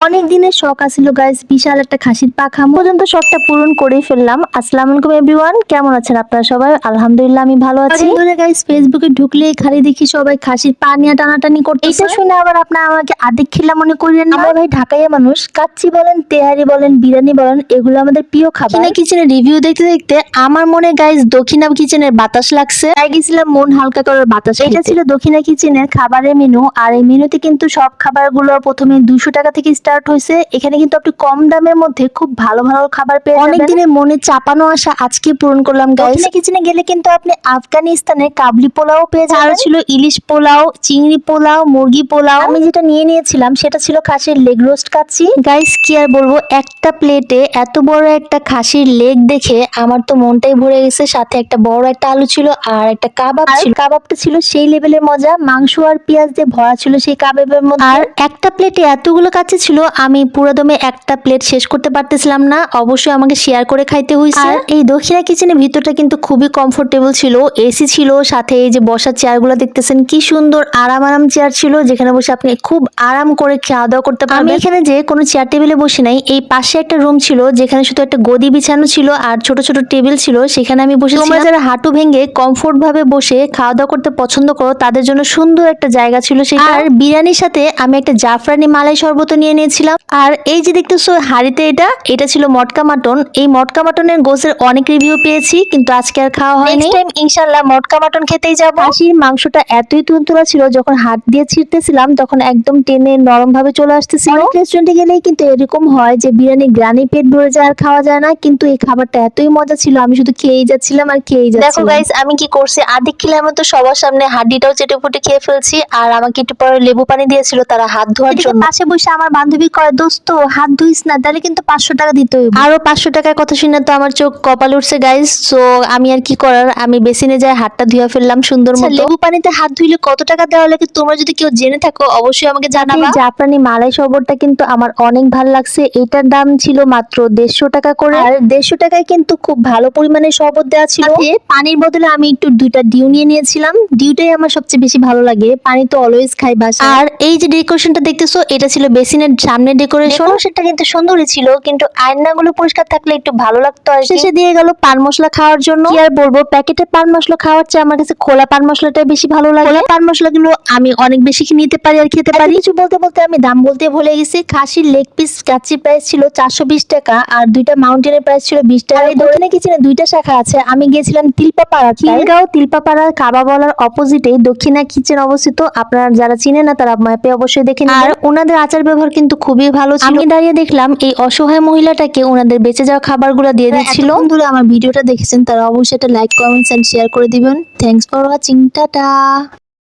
অনেক দিনের শখ আছিল গাইস বিশাল একটা খাসির পা খামো পর্যন্ত শখটা পূরণ করেই ফেললাম। আসসালামু আলাইকুম এভরিওয়ান কেমন আছেন আপনারা সবাই? আলহামদুলিল্লাহ আমি ভালো আছি। ধরে গাইস ফেসবুকে ঢুকলে খালি দেখি সবাই খাসির পা নিয়ে টানাটানি করতে এটা শুনে আবার আপনারা আমাকে আদিক খিল্লা মনে করিয়েন না? আমরা ভাই ঢাকাইয়া মানুষ। কাচ্চি বলেন তেহারি বলেন বিরিয়ানি বলেন এগুলো আমাদের প্রিয় খাবার। কিনা কিচেনের রিভিউ দেখতে দেখতে আমার মনে গাইস দক্ষিণা কিচেনের বাতাস লাগছে। তাই গেছিলাম মন হালকা করার বাতাস এটা ছিল দক্ষিণা কিচেনের খাবারের মেনু আর এই মেনুতে কিন্তু সব খাবারগুলো প্রথমে দুশো টাকা থেকে স্টার্ট হয়েছে এখানে কিন্তু আপনি কম দামের মধ্যে খুব ভালো ভালো খাবার পেয়ে অনেক দিনের মনে চাপানো আশা আজকে পূরণ করলাম গাইস কিচেনে গেলে কিন্তু আপনি আফগানিস্তানে কাবলি পোলাও পেয়ে যাবেন। ছিল ইলিশ পোলাও চিংড়ি পোলাও মুরগি পোলাও। আমি যেটা নিয়ে নিয়েছিলাম সেটা ছিল খাসির লেগ রোস্ট কাচ্ছি গাইস কি আর বলব একটা প্লেটে এত বড় একটা খাসির লেগ দেখে আমার তো মনটাই ভরে গেছে। সাথে একটা বড় একটা আলু ছিল আর একটা কাবাব ছিল। কাবাবটা ছিল সেই লেভেলের মজা। মাংস আর পেঁয়াজ দিয়ে ভরা ছিল সেই কাবাবের মধ্যে। আর একটা প্লেটে এতগুলো কাছে ছিল আমি পুরো দমে একটা প্লেট শেষ করতে পারতেছিলাম না। অবশ্যই আমাকে শেয়ার করে খাইতে হয়েছে আর এই দক্ষিণা কিচেনের ভিতরটা কিন্তু খুবই কমফোর্টেবল ছিল। এসি ছিল সাথে এই যে বসার চেয়ারগুলো দেখতেছেন কি সুন্দর আরাম আরাম চেয়ার ছিল যেখানে বসে আপনি খুব আরাম করে খাওয়া দাওয়া করতে পারবেন। আমি এখানে যে কোনো চেয়ার টেবিলে বসে নাই এই পাশে একটা রুম ছিল যেখানে শুধু একটা গদি বিছানো ছিল আর ছোট ছোট টেবিল ছিল সেখানে আমি বসে তোমরা যারা হাঁটু ভেঙে কমফোর্ট ভাবে বসে খাওয়া দাওয়া করতে পছন্দ করো তাদের জন্য সুন্দর একটা জায়গা ছিল সেটা। আর বিরিয়ানির সাথে আমি একটা জাফরানি মালাই শরবত নিয়ে নিয়েছিলাম আর এই যে দেখতেছো হাড়িতে এটা এটা ছিল মটকা মাটন। এই মটকা মাটনের গোসের অনেক রিভিউ পেয়েছি কিন্তু আজকে আর খাওয়া হয়নি। নেক্সট টাইম ইনশাআল্লাহ মটকা মাটন খেতেই যাব। খাসির মাংসটা এতই তুলতুলা ছিল যখন হাত দিয়ে ছিঁড়তেছিলাম তখন একদম টেনে নরম ভাবে চলে আসতেছিল। রেস্টুরেন্টে গেলেই কিন্তু এরকম হয় যে বিরিয়ানি গ্রানি পেট ভরে যায় আর খাওয়া যায় না কিন্তু এই খাবারটা এতই মজা ছিল আমি শুধু খেয়েই যাচ্ছিলাম আর খেয়েই যাচ্ছিলাম। দেখো গাইস আমি কি করছি? আদিক খিলার মতো সবার সামনে হাড্ডিটাও চেটে ফুটে খেয়ে ফেলছি আর আমাকে একটু পরে লেবু পানি দিয়েছিল তারা হাত ধোয়ার জন্য। পাশে বসে আমার বান্ধবী কয় দোস্ত হাত ধুইস না তাহলে কিন্তু পাঁচশো টাকা দিতে হইব। আরও পাঁচশো টাকার কথা শুনে তো আমার চোখ কপাল উঠছে গাইস সো আমি আর কি করার? আমি বেসিনে যাই হাতটা ধুয়ে ফেললাম সুন্দর মতো। লেবু পানিতে হাত ধুইলে কত টাকা দেওয়া লাগে? তোমরা যদি কেউ জেনে থাকো অবশ্যই আমাকে জানাবা। জাপানি মালাই শরবতটা কিন্তু আমার অনেক ভালো লাগছে। এটার দাম ছিল মাত্র দেড়শো টাকা করে। আর দেড়শো টাকায় কিন্তু খুব ভালো পরিমাণে শরবত দেওয়া ছিল। পানির বদলে আমি একটু দুইটা ডিউ নিয়ে নিয়েছিলাম। ডিউটাই আমার সবচেয়ে বেশি ভালো লাগে। পানি তো অলওয়েজ খাই বাসা আর এই যে ডেকোরেশনটা দেখতেছো এটা ছিল বেসিনের সামনে ডেকোরেশন সেটা কিন্তু সুন্দরই ছিল কিন্তু আয়নাগুলো পরিষ্কার থাকলে একটু ভালো লাগতো আর শেষে দিয়ে গেল পান মশলা খাওয়ার জন্য। কি আর বলব প্যাকেটে পান মশলা খাওয়ার চেয়ে আমার কাছে খোলা পান মশলাটাই বেশি ভালো লাগে। পান মশলাগুলো আমি অনেক বেশি নিতে পারি আর খেতে পারি? কিছু বলতে বলতে আমি দাম বলতে ভুলে গেছি। খাসির লেগ পিস কাচ্চি প্রাইস ছিল চারশো বিশ টাকা আর দুইটা মাউন্টেনের প্রাইস ছিল বিশ টাকা। এই দোকানে কিচেনে দুইটা শাখা আছে আমি গিয়েছিলাম তিলপাপাড়া খিলগাঁও তিলপাপাড়া কাবাবলার অপোজিটে দক্ষিণা কিচেন অবস্থিত। আপনারা যারা চিনেন না তারা ম্যাপে অবশ্যই দেখে নিন আর ওনাদের আচার ব্যবহার কিন্তু খুবই ভালো ছিল। আমি দাঁড়িয়ে দেখলাম এই অসহায় মহিলাটাকে ওনাদের বেঁচে যাওয়া খাবারগুলো দিয়ে দিচ্ছিল। বন্ধুরা আমার ভিডিওটা দেখেছেন তারা অবশ্যই একটা লাইক কমেন্টস এন্ড শেয়ার করে দিবেন। Thanks for watching tata.